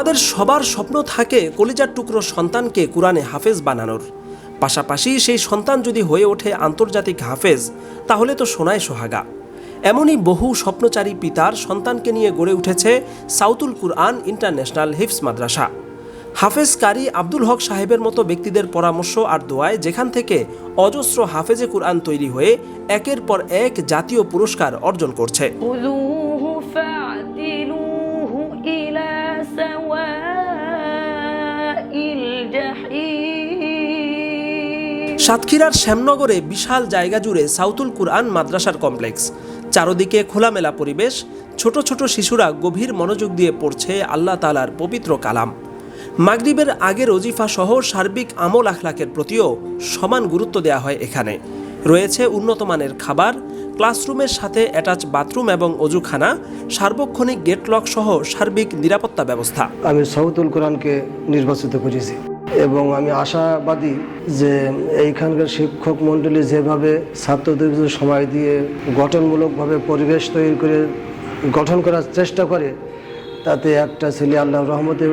আমাদের সবার স্বপ্ন থাকে কলিজার টুকরো সন্তানকে কোরআনে হাফেজ বানানোর। পাশাপাশি সেই সন্তান যদি হয়ে ওঠে আন্তর্জাতিক হাফেজ, তাহলে তো সোনায় সোহাগা। এমনই বহু স্বপ্নচারী পিতার সন্তানকে নিয়ে গড়ে উঠেছে সাউতুল কুরআন ইন্টারন্যাশনাল হিফস মাদ্রাসা। হাফেজ কারি আব্দুল হক সাহেবের মতো ব্যক্তিদের পরামর্শ আর দোয়ায় যেখান থেকে অজস্র হাফেজে কুরআন তৈরি হয়ে একের পর এক জাতীয় পুরস্কার অর্জন করছে। সাতক্ষীরার শ্যামনগরে বিশাল জায়গা জুড়ে সাউতুল কুরআন মাদ্রাসার কমপ্লেক্স। চারদিকে খোলামেলা পরিবেশ ছোট ছোট শিশুরা গভীর মনোযোগ দিয়ে পড়ছে আল্লাহ তালার পবিত্র কালাম। মাগরিবের আগের অজিফা সহ সার্বিক আমল আখলাকের প্রতিও সমান গুরুত্ব দেওয়া হয় এখানে। রয়েছে উন্নত মানের খাবার ক্লাসরুমের সাথে অ্যাটাচ বাথরুম এবং অজুখানা সার্বক্ষণিক গেটলক সহ সার্বিক নিরাপত্তা ব্যবস্থা। আমি সৌতুল কোরআনকে নির্বাচিত করেছি। এবং আমি আশাবাদী যে এইখানকার শিক্ষক মণ্ডলী যেভাবে ছাত্রদের সময় দিয়ে গঠনমূলকভাবে পরিবেশ তৈরি করে গঠন করার চেষ্টা করে, তাতে একটা ছেলে আল্লাহ রহমতে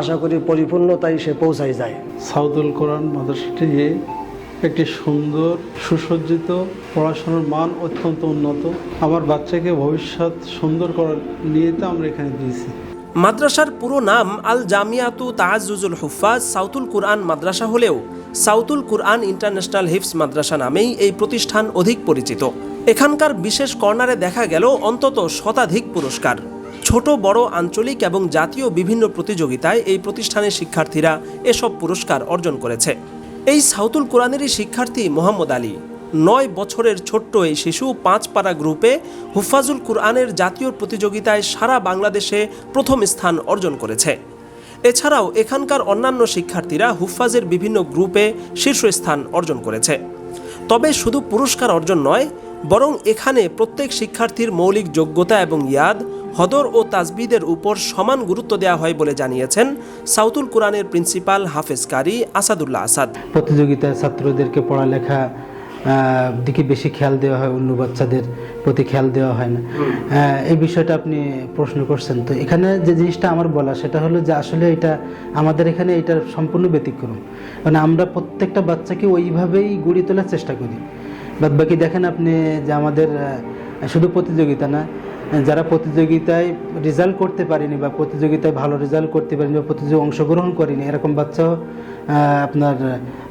আশা করি পরিপূর্ণতায় সে পৌঁছায় যায়। সাউদুল কোরআন মাদ্রাসাটি একটি সুন্দর, সুসজ্জিত পড়াশোনার মান অত্যন্ত উন্নত। আমার বাচ্চাকে ভবিষ্যৎ সুন্দর করার নিয়ে তো আমরা এখানে দিয়েছি। মাদ্রাসার পুরো নাম আল জামিয়াতু তাহাজুজুল হুফাজ সাউতুল কুরআন মাদ্রাসা হলেও সাউতুল কুরআন ইন্টারন্যাশনাল হিফস মাদ্রাসা নামেই এই প্রতিষ্ঠান অধিক পরিচিত। এখানকার বিশেষ কর্নারে দেখা গেল অন্তত শতাধিক পুরস্কার। ছোট, বড়, আঞ্চলিক এবং জাতীয় বিভিন্ন প্রতিযোগিতায় এই প্রতিষ্ঠানের শিক্ষার্থীরা এসব পুরস্কার অর্জন করেছে। এই সাউতুল কোরআনেরই শিক্ষার্থী মোহাম্মদ আলী। নয় বছরের ছোট্ট এই শিশু পাঁচ পাড়া গ্রুপে হুফাজুল কুরআনের জাতীয় প্রতিযোগিতায় সারা বাংলাদেশে প্রথম স্থান অর্জন করেছে। এছাড়াও এখানকার অন্যান্য শিক্ষার্থীরা হুফাজের বিভিন্ন গ্রুপে শীর্ষস্থান অর্জন করেছে। তবে শুধু পুরস্কার অর্জন নয়, বরং এখানে প্রত্যেক শিক্ষার্থীর মৌলিক যোগ্যতা এবং ইয়াদ, হদর ও তাজবিদের উপর সমান গুরুত্ব দেওয়া হয় বলে জানিয়েছেন সাউতুল কোরআনের প্রিন্সিপাল হাফেজ কারি আসাদুল্লাহ আসাদ। প্রতিযোগিতায় ছাত্রদেরকে পড়ালেখা দিকে বেশি খেয়াল দেওয়া হয় অন্য বাচ্চাদের প্রতি খেয়াল দেওয়া হয় না। এই বিষয়টা আপনি প্রশ্ন করছেন। তো এখানে যে জিনিসটা আমার বলা সেটা হলো যে আসলে এটা আমাদের এখানে এটা সম্পূর্ণ ব্যতিক্রম। মানে আমরা প্রত্যেকটা বাচ্চাকে ওইভাবেই গড়ে তোলার চেষ্টা করি। বাদ বাকি দেখেন আপনি যে আমাদের শুধু প্রতিযোগিতা না যারা প্রতিযোগিতায় রেজাল্ট করতে পারেনি বা প্রতিযোগিতায় ভালো রেজাল্ট করতে পারেনি বা প্রতিযোগিতায় অংশগ্রহণ করেনি এরকম বাচ্চাও আপনার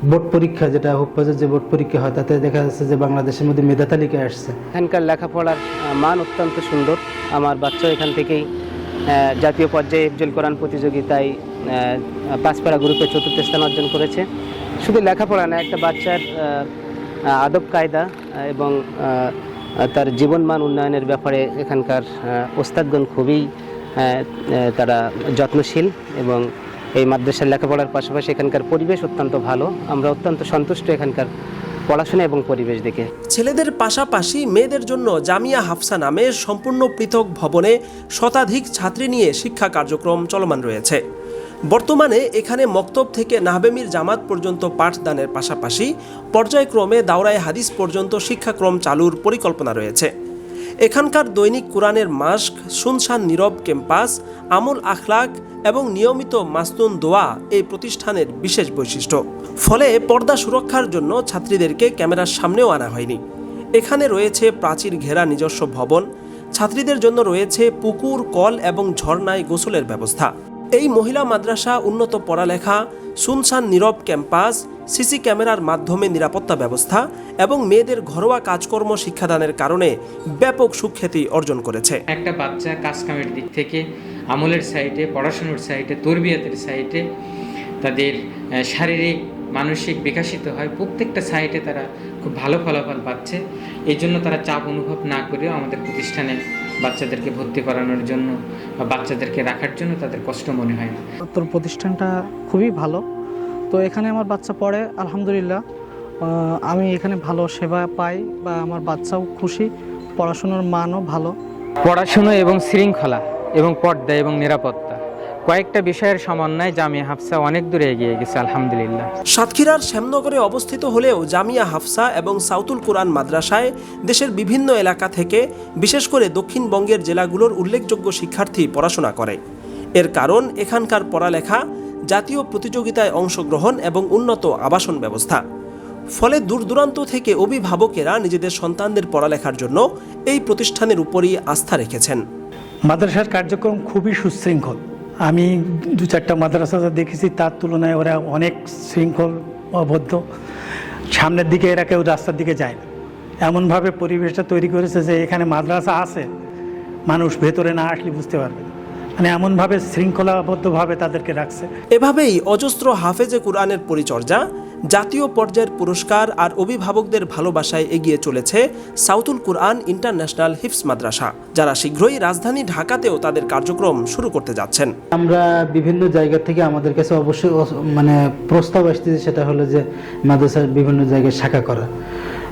বোর্ড পরীক্ষা যেটা হুপ্পাজের যে বোর্ড পরীক্ষা হয়, তাতে দেখা যাচ্ছে যে বাংলাদেশের মধ্যে মেধা তালিকায় আসছে। এখানকার লেখাপড়ার মান অত্যন্ত সুন্দর। আমার বাচ্চা এখান থেকেই জাতীয় পর্যায়ে ইফজুল কোরআন প্রতিযোগিতায় পাঁচপাড়া গ্রুপে চতুর্থ স্থান অর্জন করেছে। শুধু লেখাপড়া না, একটা বাচ্চার আদব কায়দা এবং তার জীবনমান উন্নয়নের ব্যাপারে এখানকার ওস্তাদগণ খুবই তারা যত্নশীল এবং এই মাদ্রাসার লেখাপড়ার পাশাপাশি এখানকার পরিবেশ অত্যন্ত ভালো। আমরা অত্যন্ত সন্তুষ্ট এখানকার পড়াশোনা এবং পরিবেশ দেখে। ছেলেদের পাশাপাশি মেয়েদের জন্য জামিয়া হাফসা নামে সম্পূর্ণ পৃথক ভবনে শতাধিক ছাত্রী নিয়ে শিক্ষা কার্যক্রম চলমান রয়েছে। বর্তমানে এখানে মক্তব থেকে নাহবেমির জামাত পর্যন্ত পাঠদানের পাশাপাশি পর্যায়ক্রমে দাওরায় হাদিস পর্যন্ত শিক্ষাক্রম চালুর পরিকল্পনা রয়েছে। এখানকার দৈনিক কোরআনের মাস্ক, শুনশান নীরব ক্যাম্পাস, আমল আখলাক এবং নিয়মিত মাস্তুন দোয়া এই প্রতিষ্ঠানের বিশেষ বৈশিষ্ট্য। ফলে পর্দা সুরক্ষার জন্য ছাত্রীদেরকে ক্যামেরার সামনেও আনা হয়নি। এখানে রয়েছে প্রাচীর ঘেরা নিজস্ব ভবন। ছাত্রীদের জন্য রয়েছে পুকুর, কল এবং ঝর্ণায় গোসলের ব্যবস্থা। এই মহিলা মাদ্রাসা উন্নত পড়ালেখা সুনসান নীরব ক্যাম্পাস, সিসি ক্যামেরার মাধ্যমে নিরাপত্তা ব্যবস্থা এবং মেয়েদের ঘরোয়া কাজকর্ম শিক্ষাদানের কারণে ব্যাপক সুখ্যাতি অর্জন করেছে। একটা বাচ্চা কাজ কামের দিক থেকে, আমলের সাইটে, পড়াশুনোর সাইটে, তরবিয়াতের সাইটে তাদের শারীরিক, মানসিক বিকাশিত হয়। প্রত্যেকটা সাইটে তারা খুব ভালো ফলাফল পাচ্ছে। এই জন্য তারা চাপ অনুভব না করেও আমাদের প্রতিষ্ঠানে বাচ্চাদেরকে ভর্তি করানোর জন্য বা বাচ্চাদেরকে রাখার জন্য তাদের কষ্ট মনে হয় না। তোর প্রতিষ্ঠানটা খুবই ভালো। তো এখানে আমার বাচ্চা পড়ে আলহামদুলিল্লাহ। আমি এখানে ভালো সেবা পাই বা আমার বাচ্চাও খুশি। পড়াশুনোর মানও ভালো। পড়াশুনো এবং শৃঙ্খলা এবং পর্দা এবং নিরাপত্তা কয়েকটা বিষয়ের সমন্বয়ে জামিয়া হাফসা অনেক দূরে এগিয়ে গেছে আলহামদুলিল্লাহ। সাতক্ষীরার শ্যামনগরে অবস্থিত হলেও জামিয়া হাফসা এবং সাউতুল কোরআন মাদ্রাসায় দেশের বিভিন্ন এলাকা থেকে বিশেষ করে দক্ষিণবঙ্গের জেলাগুলোর উল্লেখযোগ্য শিক্ষার্থী পড়াশোনা করে। এর কারণ এখানকার পড়ালেখা জাতীয় প্রতিযোগিতায় অংশগ্রহণ এবং উন্নত আবাসন ব্যবস্থা। ফলে দূর দূরান্ত থেকে অভিভাবকেরা নিজেদের সন্তানদের পড়ালেখার জন্য এই প্রতিষ্ঠানের উপরই আস্থা রেখেছেন। মাদ্রাসার কার্যক্রম খুবই সুশৃঙ্খল। আমি দু চারটা মাদ্রাসা দেখেছি, তার তুলনায় ওরা অনেক শৃঙ্খল অবদ্ধ। সামনের দিকে এরা কেউ রাস্তার দিকে যায় না। এমনভাবে পরিবেশটা তৈরি করেছে যে এখানে মাদ্রাসা আছে, মানুষ ভেতরে না আসলে বুঝতে পারবে। মানে এমনভাবে শৃঙ্খলাবদ্ধভাবে তাদেরকে রাখছে। এভাবেই অজস্র হাফেজে কোরআনের পরিচর্যা জাতীয় পর্যায়ের পুরস্কার আর অভিভাবকদের ভালোবাসায় এগিয়ে চলেছে সাউথুল কুরআন ইন্টারন্যাশনাল হিফস মাদ্রাসা, যারা শীঘ্রই রাজধানী ঢাকাতেও তাদের কার্যক্রম শুরু করতে যাচ্ছেন। আমরা বিভিন্ন জায়গা থেকে আমাদের কাছে অবশ্যই মানে প্রস্তাব আসতেছে, সেটা হলো যে মাদ্রাসার বিভিন্ন জায়গায় শাখা করা।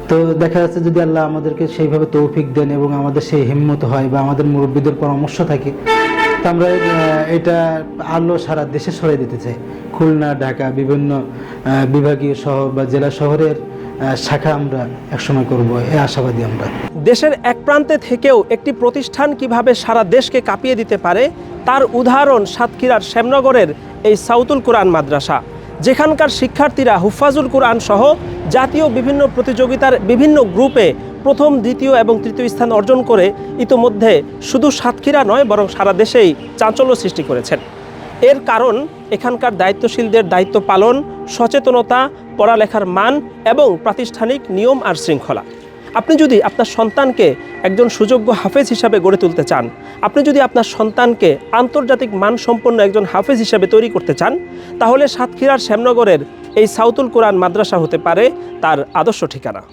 তো দেখা যাচ্ছে যদি আল্লাহ আমাদেরকে সেইভাবে তৌফিক দেন এবং আমাদের সেই হিম্মত হয় বা আমাদের মুরব্বীদের পরামর্শ থাকে আমরা এটা আলো সারা দেশে ছড়িয়ে দিতে চাই খুলনা, ঢাকা, বিভিন্ন বিভাগীয় শহর বা জেলা শহরের শাখা আমরা একসময় করব, এ আশাবাদী আমরা। দেশের এক প্রান্তে থেকেও একটি প্রতিষ্ঠান কীভাবে সারা দেশকে কাঁপিয়ে দিতে পারে, তার উদাহরণ সাতক্ষীরার শ্যামনগরের এই সাউতুল কোরআন মাদ্রাসা। যেখানকার শিক্ষার্থীরা হুফাজুল কোরআন সহ জাতীয় বিভিন্ন প্রতিযোগিতার বিভিন্ন গ্রুপে প্রথম, দ্বিতীয় এবং তৃতীয় স্থান অর্জন করে ইতোমধ্যে শুধু সাতক্ষীরা নয়, বরং সারা দেশেই চাঞ্চল্য সৃষ্টি করেছেন। এর কারণ, এখানকার দায়িত্বশীলদের দায়িত্ব পালন, সচেতনতা, পড়ালেখার মান এবং প্রাতিষ্ঠানিক নিয়ম আর শৃঙ্খলা। আপনি যদি আপনার সন্তানকে একজন সুযোগ্য হাফেজ হিসাবে গড়ে তুলতে চান, আপনি যদি আপনার সন্তানকে আন্তর্জাতিক মানসম্পন্ন একজন হাফেজ হিসাবে তৈরি করতে চান, তাহলে সাতক্ষীরার শ্যামনগরের এই সাউতুল কোরআন মাদ্রাসা হতে পারে তার আদর্শ ঠিকানা।